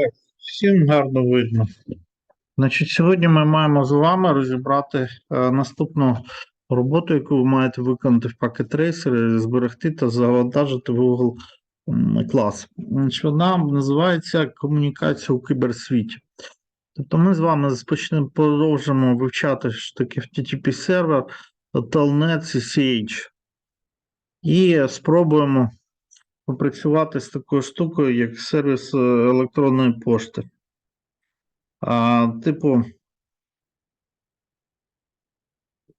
Так, всім гарно видно. Значить, сьогодні ми маємо з вами розібрати е, наступну роботу, яку ви маєте виконати в Packet Tracer, зберегти та завантажити в Google клас. Значить, вона називається комунікація у кіберсвіті. Тобто ми з вами спочнемо продовжимо вивчати що таке FTTP сервер, Telnet, CCH. І спробуємо попрацювати з такою штукою, як сервіс е, електронної пошти. А, типу,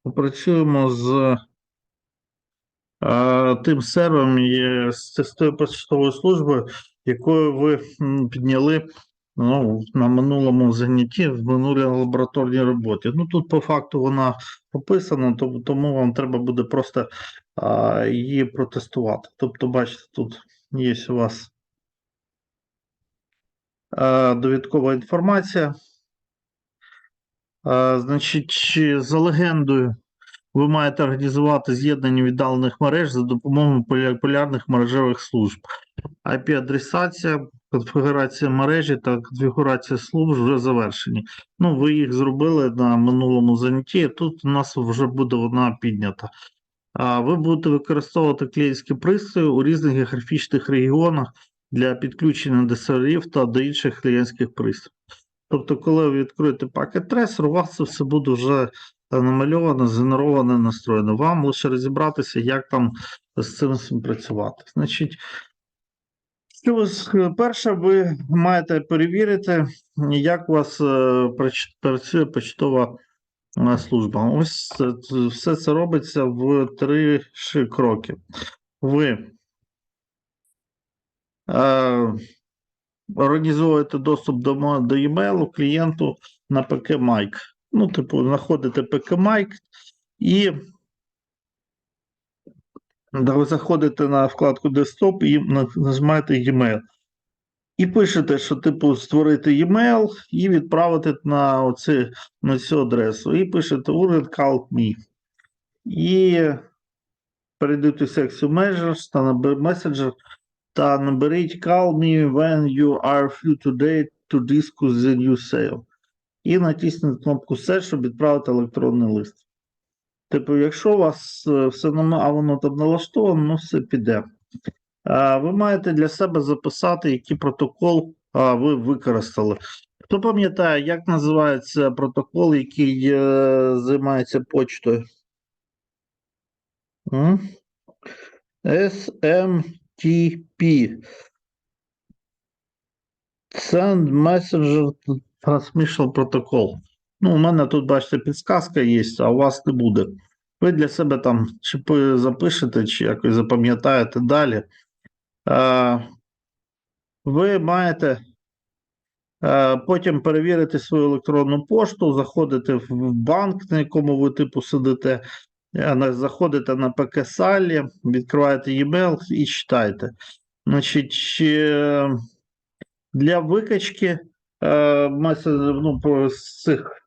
попрацюємо з а, тим сервером, є- з тою поштовою службою, якою ви підняли ну, на минулому занятті, в минулій лабораторній роботі. Ну тут по факту вона описана, тому вам треба буде просто її протестувати. Тобто, бачите, тут є у вас довідкова інформація. Значить, за легендою, ви маєте організувати з'єднання віддалених мереж за допомогою полярних мережевих служб. IP-адресація, конфігурація мережі та конфігурація служб вже завершені. Ну, ви їх зробили на минулому занятті. Тут у нас вже буде вона піднята. Ви будете використовувати клієнтські пристрої у різних географічних регіонах для підключення до серверів та до інших клієнтських пристроїв. Тобто, коли ви відкриєте пакет тресер, у вас це все буде вже намальовано, згенеровано, настроєно. Вам лише розібратися, як там з цим працювати. Значить, перше, ви маєте перевірити, як у вас е, працює почтова е, служба. Ось все це робиться в три кроки. Ви е, організовуєте доступ до, до e-mail клієнту на ПК Майк. Ну, типу, знаходите ПК Майк і заходите на вкладку Desktop і на- нажимаєте e-mail. І пишете, що типу створити e-mail і відправити на, оці, на цю адресу. І пишете urgent call me. І перейдете в секцію Measures та Messenger та наберіть call me when you are free today to discuss the new sale. І натисніть кнопку Set, щоб відправити електронний лист. Типу, якщо у вас е, все воно там налаштовано, ну все піде. Ви маєте для себе записати, який протокол ви використали. Хто пам'ятає, як називається протокол, який е, займається почтою? SMTP. Send Messenger Transmission Protocol. Ну, у мене тут, бачите, підсказка є, а у вас не буде. Ви для себе там чи запишете, чи якось запам'ятаєте далі. Ви маєте потім перевірити свою електронну пошту, заходите в банк, на якому ви типу сидите, заходите на ПК Салі, відкриваєте e-mail і читаєте. Значить, е, для викачки е, ну, з цих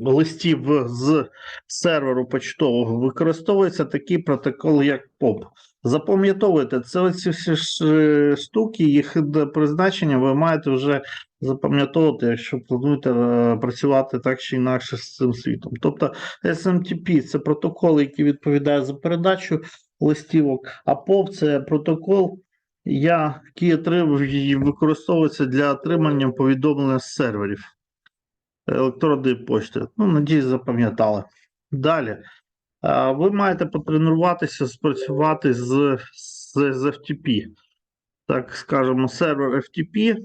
листів з серверу почтового використовується такий протокол, як POP. Запам'ятовуйте, це оці всі е, штуки, їх призначення ви маєте вже запам'ятовувати, якщо плануєте е, працювати так чи інакше з цим світом. Тобто SMTP це протокол, який відповідає за передачу листівок, а POP це протокол, який використовується для отримання повідомлення з серверів електронної пошти. Ну, надіюсь, запам'ятали. Далі. Ви маєте потренуватися спрацювати з, з, з FTP. Так скажемо, сервер FTP.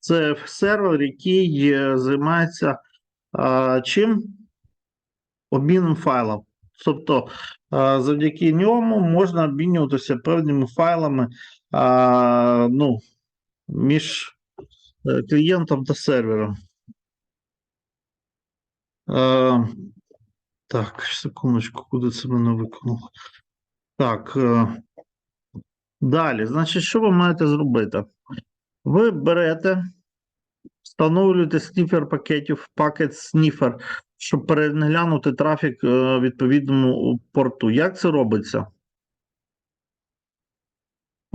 Це сервер, який е, займається а, чим? Обміном файлом. Тобто, а, завдяки ньому можна обмінюватися певними файлами а, ну, між е, клієнтом та сервером. Е, так, секундочку, куди це мене виконало? Так. Е, далі, значить, що ви маєте зробити? Ви берете, встановлюєте снифер пакетів, пакет снифер, щоб переглянути трафік е, відповідному порту. Як це робиться?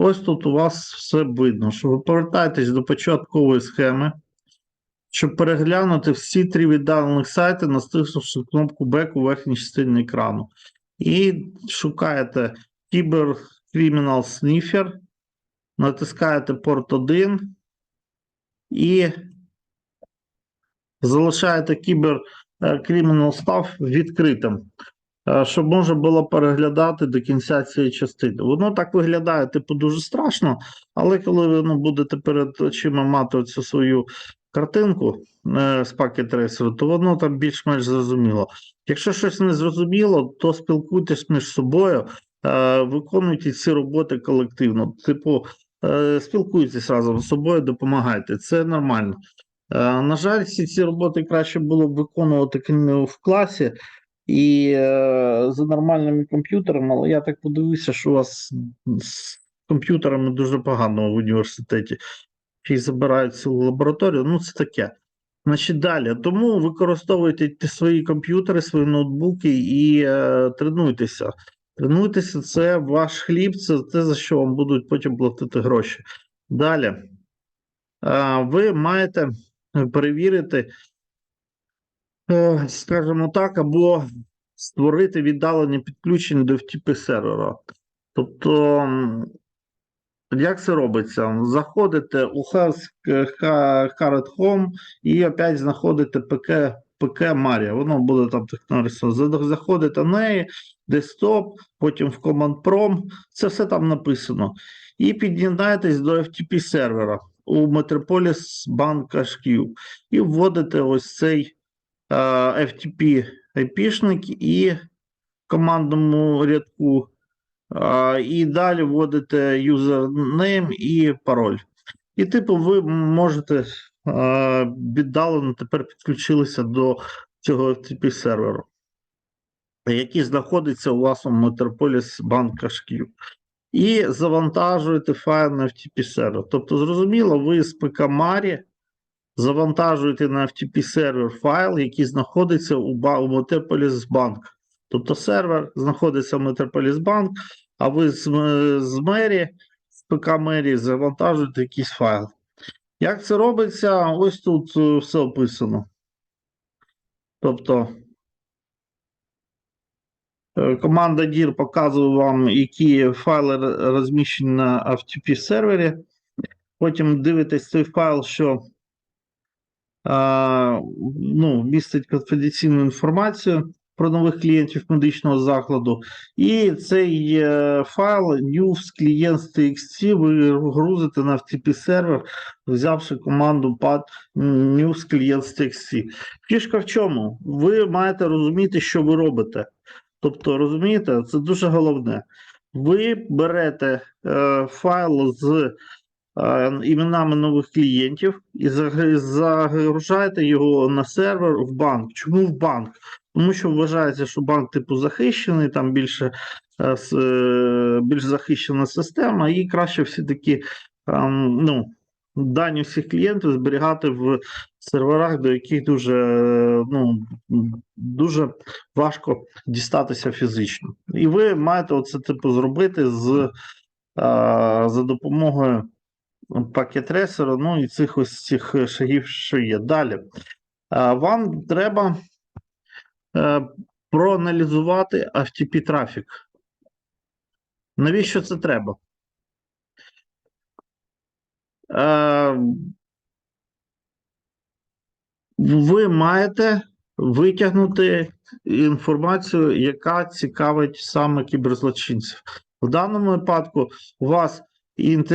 ось тут у вас все видно, що ви повертаєтесь до початкової схеми, щоб переглянути всі три віддалених сайти, настиснувши кнопку Back у верхній частині екрану. І шукаєте Cyber Criminal Sniffer, натискаєте порт 1 і залишаєте Cyber Criminal Stuff відкритим, е, щоб можна було переглядати до кінця цієї частини. Воно так виглядає, типу, дуже страшно, але коли ви ну, будете перед очима мати цю свою картинку е, з пакет трейсеру, то воно там більш-менш зрозуміло. Якщо щось не зрозуміло, то спілкуйтесь між собою, е, виконуйте ці роботи колективно. Типу, е, спілкуйтесь разом з собою, допомагайте. Це нормально. На жаль, всі ці роботи краще було б виконувати в класі і за нормальними комп'ютерами, але я так подивився, що у вас з комп'ютерами дуже погано в університеті. Й забирають цілу лабораторію. Ну, це таке. Значить, далі. Тому використовуйте свої комп'ютери, свої ноутбуки і е, тренуйтеся. Тренуйтеся, це ваш хліб, це те, за що вам будуть потім платити гроші. Далі. Е, ви маєте перевірити, е, скажімо так, або створити віддалені підключення до FTP сервера. Тобто, як це робиться? Заходите у Home і опять знаходите ПК, ПК Maria. Воно буде там так нарисовано. Заходите в неї, десктоп, потім в Command Prom. Це все там написано. І під'єднаєтесь до FTP сервера у Metropolis Bank HQ і вводите ось цей е, FTP IP-шник і в командному рядку і далі вводите юзернейм і пароль. І, типу, ви можете віддалено тепер підключилися до цього FTP серверу, який знаходиться у вас у Metropolis Bank HQ. І завантажуєте файл на FTP сервер. Тобто, зрозуміло, ви з Марі завантажуєте на FTP сервер файл, який знаходиться у Metropolis Bank. Тобто сервер знаходиться в Metropolis Bank, а ви з, з мері, з ПК мері завантажуєте якийсь файл. Як це робиться? Ось тут е, все описано. Тобто е, команда DIR показує вам, які файли розміщені на FTP сервері. Потім дивитесь той файл, що а, ну, містить конфіденційну інформацію про нових клієнтів медичного закладу. І цей е, файл news ви грузите на FTP сервер, взявши команду pad news. Фішка в чому? Ви маєте розуміти, що ви робите. Тобто, розумієте, це дуже головне. Ви берете е, файл з іменами нових клієнтів і загружаєте його на сервер в банк. Чому в банк? Тому що вважається, що банк типу захищений, там більше е, е, більш захищена система, і краще всі такі ем, ну, дані всіх клієнтів зберігати в серверах, до яких дуже, е, ну, дуже важко дістатися фізично. І ви маєте оце типу зробити з, е, за допомогою пакет-тресера, ну і цих ось цих шагів, що є. Далі. Вам треба е, проаналізувати FTP трафік. Навіщо це треба? Е, Ви маєте витягнути інформацію, яка цікавить саме кіберзлочинців. В даному випадку у вас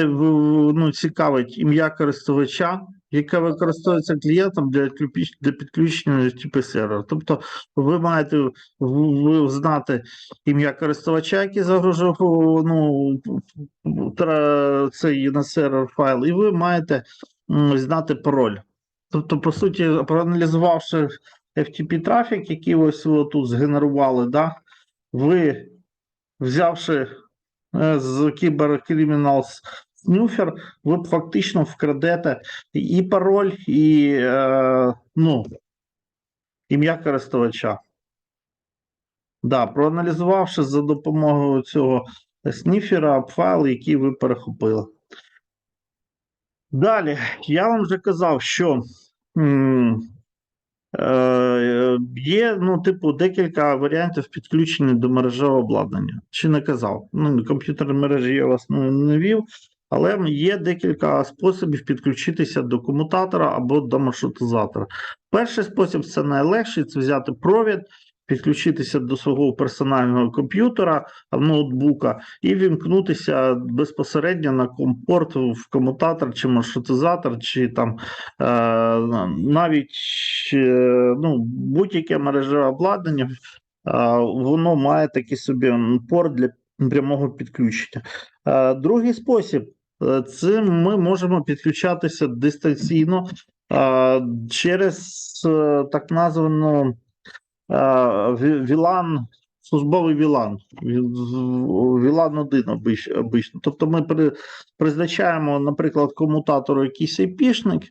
в- ну, цікавить ім'я користувача, яке використовується клієнтом для, для підключення FTP сервера. Тобто ви маєте знати ім'я користувача, який загружав ну, цей на сервер файл, і ви маєте знати пароль. Тобто, по суті, проаналізувавши FTP трафік, який ось тут згенерували, да, ви взявши з Cyber Criminals Snuffer, ви фактично вкрадете і пароль, і е, ну, ім'я користувача. Да, проаналізувавши за допомогою цього сніфера, файл, який ви перехопили. Далі, я вам вже казав, що е, є, ну, типу, декілька варіантів підключення до мережевого обладнання. Чи не казав? Ну, комп'ютерні мережі я вас не, не вів, але є декілька способів підключитися до комутатора або до маршрутизатора. Перший спосіб це найлегший це взяти провід, підключитися до свого персонального комп'ютера, ноутбука і вімкнутися безпосередньо на компорт в комутатор чи маршрутизатор, чи там е, навіть е, ну, будь-яке мережеве обладнання, воно має такий собі порт для прямого підключення. Е, другий спосіб. Це ми можемо підключатися дистанційно а, через е, так названу VLAN, службовий VLAN, VLAN 1 обично. Тобто ми призначаємо, наприклад, комутатору якийсь IP-шник,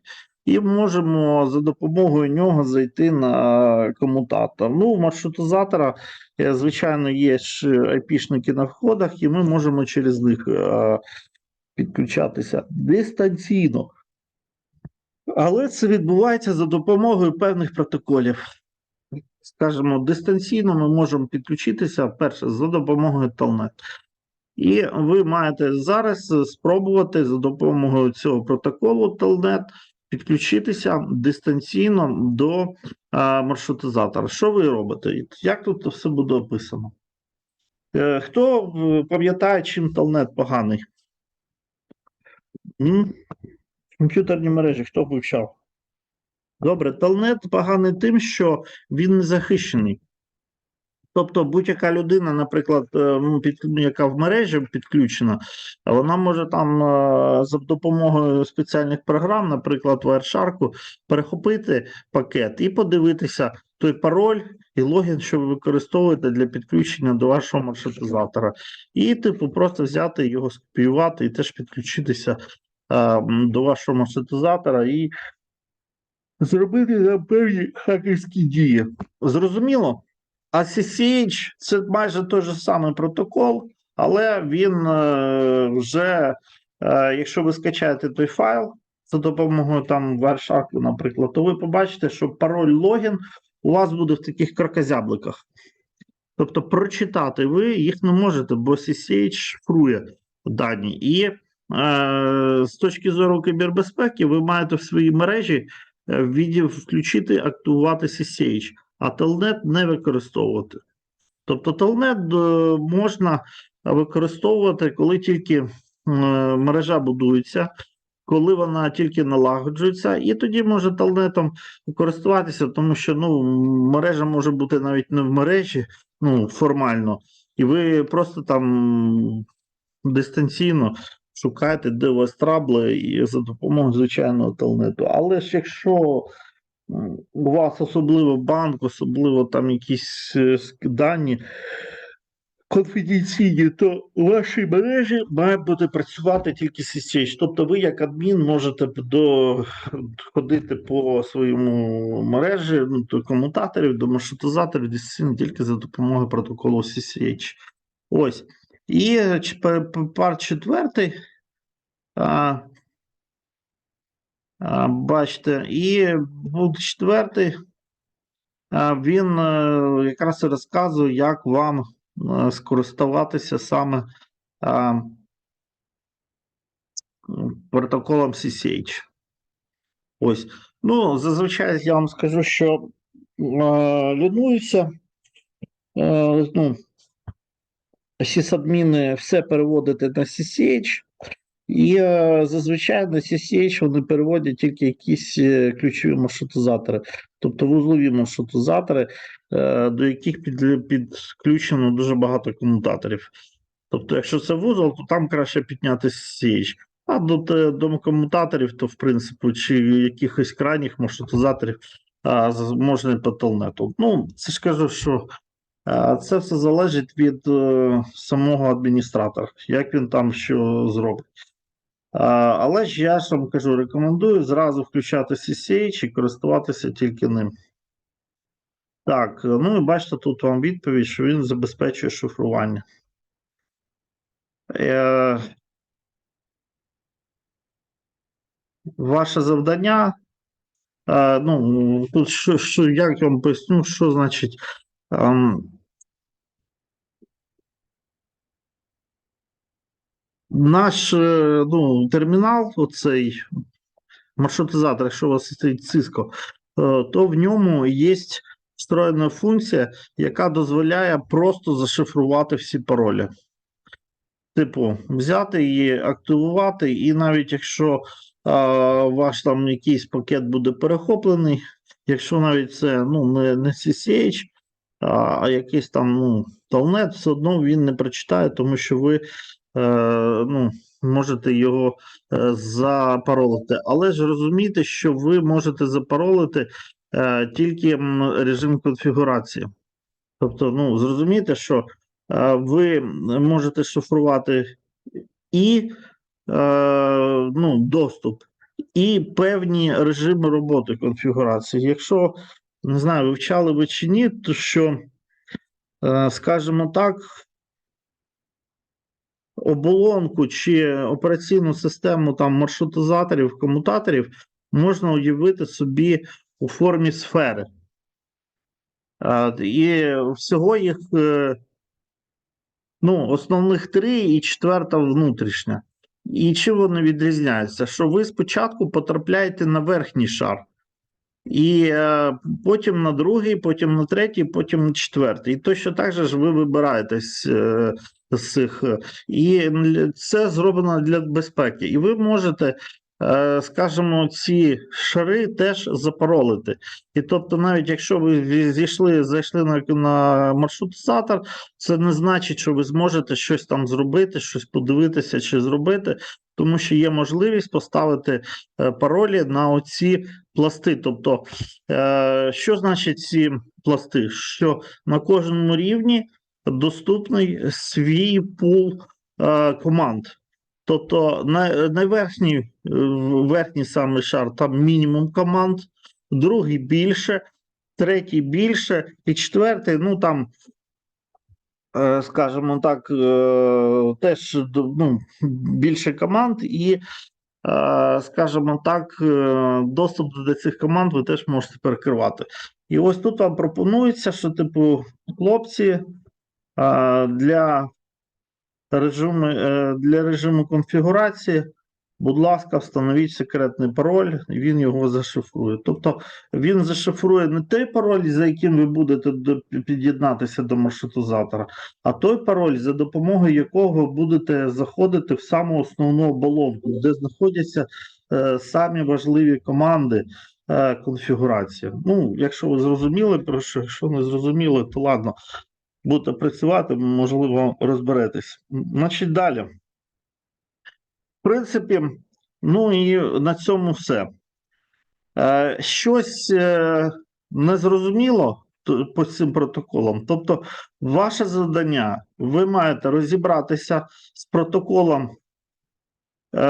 і можемо за допомогою нього зайти на комутатор. Ну, у маршрутизатора, е, звичайно, є ж IP-шники на входах, і ми можемо через них е, підключатися дистанційно. Але це відбувається за допомогою певних протоколів. Скажімо, дистанційно ми можемо підключитися перше за допомогою Telnet. І ви маєте зараз спробувати за допомогою цього протоколу Telnet підключитися дистанційно до а, маршрутизатора. Що ви робите? Як тут все буде описано? Е, Хто е, пам'ятає, чим Telnet поганий? Комп'ютерні мережі, хто вивчав? Добре, Telnet поганий тим, що він не захищений. Тобто будь-яка людина, наприклад, е, ну, під, ну, яка в мережі підключена, вона може там е, за допомогою спеціальних програм, наприклад, Wireshark, перехопити пакет і подивитися той пароль і логін, що ви використовуєте для підключення до вашого маршрутизатора. І, типу, просто взяти його, скопіювати і теж підключитися е, до вашого маршрутизатора і зробити певні хакерські дії. Зрозуміло? А CCH це майже той же самий протокол, але він е, вже, е, якщо ви скачаєте той файл за допомогою там Wireshark, наприклад, то ви побачите, що пароль логін у вас буде в таких кракозябликах. Тобто прочитати ви їх не можете, бо CCH шифрує дані. І е, з точки зору кібербезпеки, ви маєте в своїй мережі е, віді- включити, активувати CCH, а Telnet не використовувати. Тобто Telnet е, можна використовувати, коли тільки е, мережа будується, коли вона тільки налагоджується, і тоді може Telnet користуватися, тому що ну, мережа може бути навіть не в мережі, ну, формально, і ви просто там дистанційно шукаєте, де у вас трабли, і за допомогою звичайного телнету. Але ж якщо у вас особливо банк, особливо там якісь е, дані конфіденційні, то у вашій мережі має бути працювати тільки SSH. Тобто ви, як адмін, можете до, ходити по своєму мережі, ну, до комутаторів, до маршрутизаторів дистанційно тільки за допомогою протоколу SSH. Ось. І пе- пар четвертий. А, а, бачите, і пункт четвертий. Він е, якраз розказує, як вам е, скористуватися саме а, протоколом CCH. Ось. Ну, зазвичай я вам скажу, що е, лінуюся. Е, ну, сисадміни все переводити на CCH, і е, зазвичай на CCH вони переводять тільки якісь е, ключові маршрутизатори, тобто вузлові маршрутизатори, е, до яких підключено дуже багато комутаторів. Тобто, якщо це вузол, то там краще підняти CCH. А до, до комутаторів, то в принципі, чи якихось крайніх маршрутизаторів а, можна по телнету. Ну, це ж кажу, що Це все залежить від е, самого адміністратора, як він там що зробить. Але ж я ж вам кажу, рекомендую зразу включати CCH і користуватися тільки ним. Так, ну і бачите, тут вам відповідь, що він забезпечує шифрування. Е, ваше завдання. Е, ну, тут що, що, як я вам поясню, що значить. ем, наш е, ну, термінал, оцей маршрутизатор, якщо у вас стоїть Cisco, е, то в ньому є встроєна функція, яка дозволяє просто зашифрувати всі паролі. Типу, взяти її, активувати, і навіть якщо а, ваш там якийсь пакет буде перехоплений, якщо навіть це ну, не, не CCH, а, якийсь там ну, Telnet, все одно він не прочитає, тому що ви ну, можете його е, запаролити. Але ж розумійте, що ви можете запаролити е, тільки режим конфігурації. Тобто, ну, зрозумійте, що е, ви можете шифрувати і е, ну, доступ, і певні режими роботи конфігурації. Якщо не знаю, вивчали ви чи ні, то що, е, скажімо так, оболонку чи операційну систему там маршрутизаторів, комутаторів можна уявити собі у формі сфери. Е, І всього їх е, ну, основних три і четверта внутрішня. І чим вони відрізняються? Що ви спочатку потрапляєте на верхній шар, і е, потім на другий, потім на третій, потім на четвертий. І точно так же ж ви вибираєтесь е, з цих. І це зроблено для безпеки. І ви можете, е, скажімо, ці шари теж запаролити. І тобто, навіть якщо ви зійшли, зайшли на, на маршрутизатор, це не значить, що ви зможете щось там зробити, щось подивитися чи зробити, тому що є можливість поставити е, паролі на оці пласти. Тобто, е, що значить ці пласти? Що на кожному рівні доступний свій пул е, команд. Тобто, на, найверхній е, верхній саме шар там мінімум команд, другий більше, третій більше, і четвертий, ну там, скажімо так, теж ну, більше команд, і, скажімо так, е, доступ до цих команд ви теж можете перекривати. І ось тут вам пропонується, що, типу, хлопці е, для режиму, е, для режиму конфігурації, будь ласка, встановіть секретний пароль, він його зашифрує. Тобто він зашифрує не той пароль, за яким ви будете під'єднатися до маршрутизатора, а той пароль, за допомогою якого будете заходити в саму основну оболонку, де знаходяться е, самі важливі команди. е, Конфігурації. Ну, якщо ви зрозуміли, про що, якщо не зрозуміли, то ладно, будете працювати, можливо, розберетесь. Значить, далі. Принципі, ну і на цьому все. Е, щось е, незрозуміло по цим протоколам. Тобто, ваше завдання, ви маєте розібратися з протоколом е,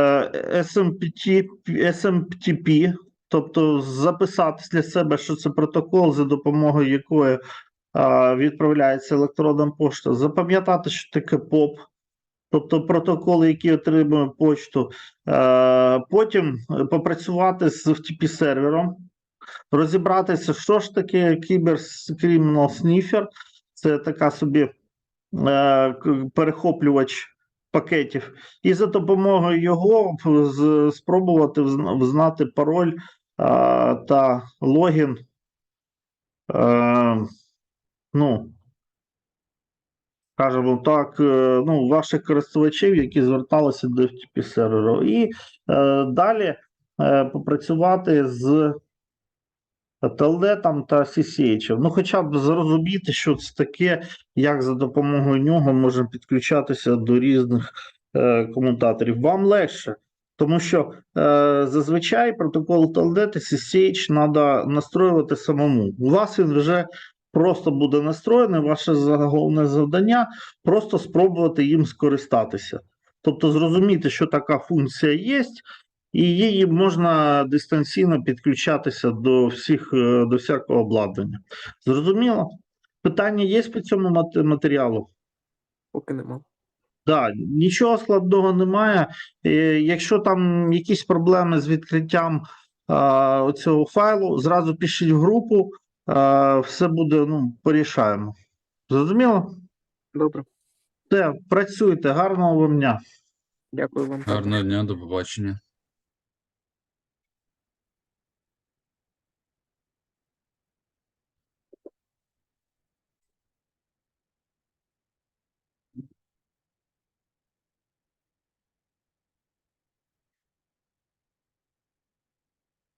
SMPT, SMTP, тобто записати для себе, що це протокол, за допомогою якої відправляється електронна пошта, запам'ятати, що таке ПОП, тобто протокол, який отримує почту, Е, потім попрацювати з FTP сервером, розібратися, що ж таке кіберкримінал сніфер, це така собі е, перехоплювач пакетів, і за допомогою його спробувати взнати пароль е, та логін. Ну, скажімо так, е, ну, ваших користувачів, які зверталися до FTP серверу. І е, далі е, попрацювати з TLD та CCH. Ну, хоча б зрозуміти, що це таке, як за допомогою нього можна підключатися до різних е, комутаторів. Вам легше. Тому що е, зазвичай протокол TLD та CCH треба настроювати самому. У вас він вже просто буде настроєний. Ваше головне завдання просто спробувати їм скористатися. Тобто зрозуміти, що така функція є, і її можна дистанційно підключатися до всіх е, до всякого обладнання. Зрозуміло? Питання є по цьому матеріалу? Поки нема. Да, нічого складного немає. Е, Якщо там якісь проблеми з відкриттям а, цього файлу, зразу пишіть в групу, все буде, ну, порішаємо. Зрозуміло? Добре. Все, працюйте, гарного вам дня. Дякую вам. Гарного дня, до побачення.